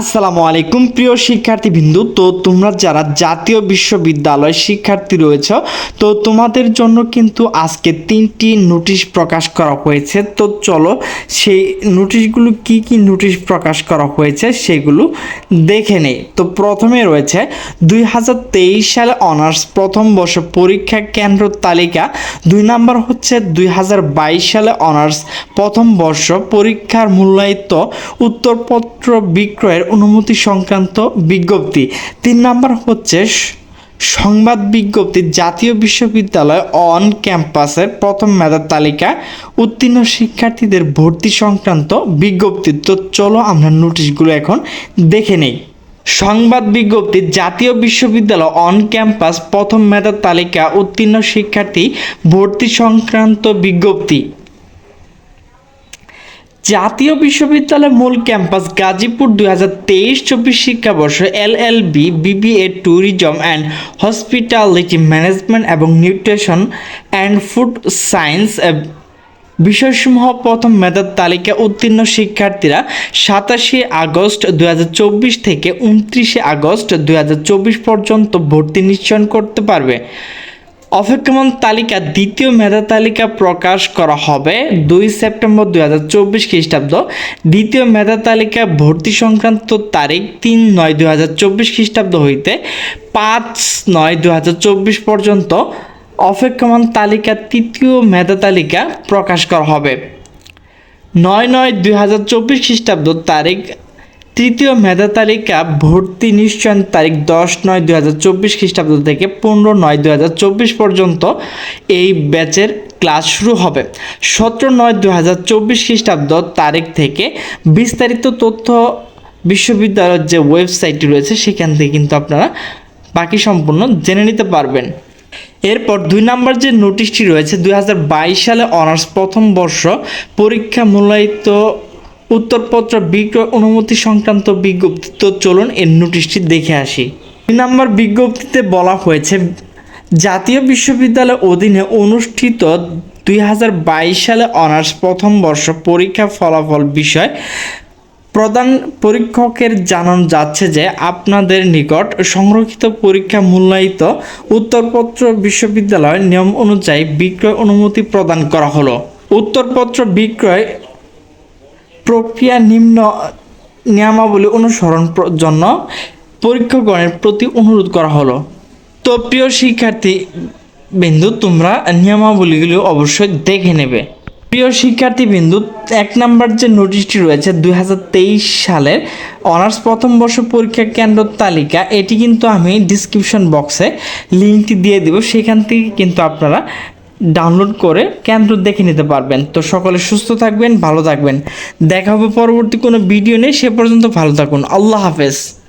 আসসালামু আলাইকুম, প্রিয় শিক্ষার্থী বিন্দু তো তোমরা যারা জাতীয় বিশ্ববিদ্যালয় শিক্ষার্থী রয়েছ, তো তোমাদের জন্য কিন্তু আজকে তিনটি নোটিশ প্রকাশ করা হয়েছে। তো চলো সেই নোটিশগুলো কি কি নোটিশ প্রকাশ করা হয়েছে সেগুলো দেখে নেই। তো প্রথমে রয়েছে, দুই হাজার তেইশ সালে অনার্স প্রথম বর্ষ পরীক্ষা কেন্দ্র তালিকা। দুই নাম্বার হচ্ছে, দুই হাজার বাইশ সালে অনার্স প্রথম বর্ষ পরীক্ষার মূল্যায়িত উত্তরপত্র বিক্রয়ের অনুমতি সংক্রান্ত বিজ্ঞপ্তি। তিন নাম্বার হচ্ছে সংবাদ বিজ্ঞপ্তি জাতীয় বিশ্ববিদ্যালয় অন ক্যাম্পাসের প্রথম মেধার তালিকা উত্তীর্ণ শিক্ষার্থীদের ভর্তি সংক্রান্ত বিজ্ঞপ্তি। তো চলো আমরা নোটিশগুলো এখন দেখে নেই। সংবাদ বিজ্ঞপ্তি, জাতীয় বিশ্ববিদ্যালয় অন ক্যাম্পাস প্রথম মেধার তালিকা উত্তীর্ণ শিক্ষার্থী ভর্তি সংক্রান্ত বিজ্ঞপ্তি। জাতীয় বিশ্ববিদ্যালয়ের মূল ক্যাম্পাস গাজীপুর দুই হাজার তেইশ চব্বিশ শিক্ষাবর্ষ L L B BBA, tourism and hospitality management এবং নিউট্রিশন অ্যান্ড ফুড সায়েন্স বিষয়সমূহ প্রথম মেধার তালিকা উত্তীর্ণ শিক্ষার্থীরা সাতাশে আগস্ট দু হাজার চব্বিশ থেকে উনত্রিশে আগস্ট দু হাজার চব্বিশ পর্যন্ত ভর্তি নিশ্চয়ন করতে পারবে। অপেক্ষমান তালিকা দ্বিতীয় মেধা তালিকা প্রকাশ করা হবে দুই সেপ্টেম্বর দুই হাজার চব্বিশ খ্রিস্টাব্দ। দ্বিতীয় মেধা তালিকা ভর্তি সংক্রান্ত তারিখ তিন নয় দুই হাজার চব্বিশ খ্রিস্টাব্দ হইতে পাঁচ নয় দুই হাজার চব্বিশ পর্যন্ত। অপেক্ষমান তালিকা তৃতীয় মেধা তালিকা প্রকাশ করা হবে। নয় নয় দুই হাজার চব্বিশ খ্রিস্টাব্দ তারিখ তৃতীয় মেধা তালিকা ভর্তি নিশ্চয়ন তারিখ দশ নয় দু হাজার চব্বিশ খ্রিস্টাব্দ থেকে পনেরো নয় দু হাজার চব্বিশ পর্যন্ত এই ব্যাচের ক্লাস শুরু হবে। সতেরো নয় দু হাজার চব্বিশ খ্রিস্টাব্দ তারিখ থেকে বিস্তারিত তথ্য বিশ্ববিদ্যালয়ের যে ওয়েবসাইটটি রয়েছে, সেখান থেকে কিন্তু আপনারা বাকি সম্পূর্ণ জেনে নিতে পারবেন। এরপর দুই নম্বর যে নোটিশটি রয়েছে দু হাজার বাইশ সালে অনার্স প্রথম বর্ষ পরীক্ষা মূল্যায়িত উত্তরপত্র বিক্রয় অনুমতি সংক্রান্ত বিজ্ঞপ্তি তো চলুন এর নোটিশটি দেখে আসি। দুই নাম্বার বিজ্ঞপ্তিতে বলা হয়েছে, জাতীয় বিশ্ববিদ্যালয়ের অধীনে অনুষ্ঠিত দুই হাজার বাইশ সালে অনার্স প্রথম বর্ষ পরীক্ষা ফলাফল বিষয় প্রধান পরীক্ষকের জানানো যাচ্ছে যে আপনাদের নিকট সংরক্ষিত পরীক্ষা মূল্যায়িত উত্তরপত্র বিশ্ববিদ্যালয়ের নিয়ম অনুযায়ী বিক্রয় অনুমতি প্রদান করা হলো। উত্তরপত্র বিক্রয় প্রক্রিয়া নিম্ন নিয়মাবলী অনুসরণ জন্য পরীক্ষকগণের প্রতি অনুরোধ করা হলো। তো প্রিয় শিক্ষার্থী বিন্দু, তোমরা নিয়মাবলীগুলো অবশ্যই দেখে নেবে। প্রিয় শিক্ষার্থী বিন্দু, এক নাম্বার যে নোটিশটি রয়েছে দু হাজার তেইশ সালের অনার্স প্রথম বর্ষ পরীক্ষা কেন্দ্র তালিকা, এটি কিন্তু আমি ডিসক্রিপশন বক্সে লিঙ্কটি দিয়ে দেব। সেখান থেকে কিন্তু আপনারা ডাউনলোড করে কেন্দ্র দেখে নিতে পারবেন। তো সকলে সুস্থ থাকবেন, ভালো থাকবেন। দেখা হবে পরবর্তী কোনো ভিডিও নেই সে পর্যন্ত ভালো থাকুন। আল্লাহ হাফেজ।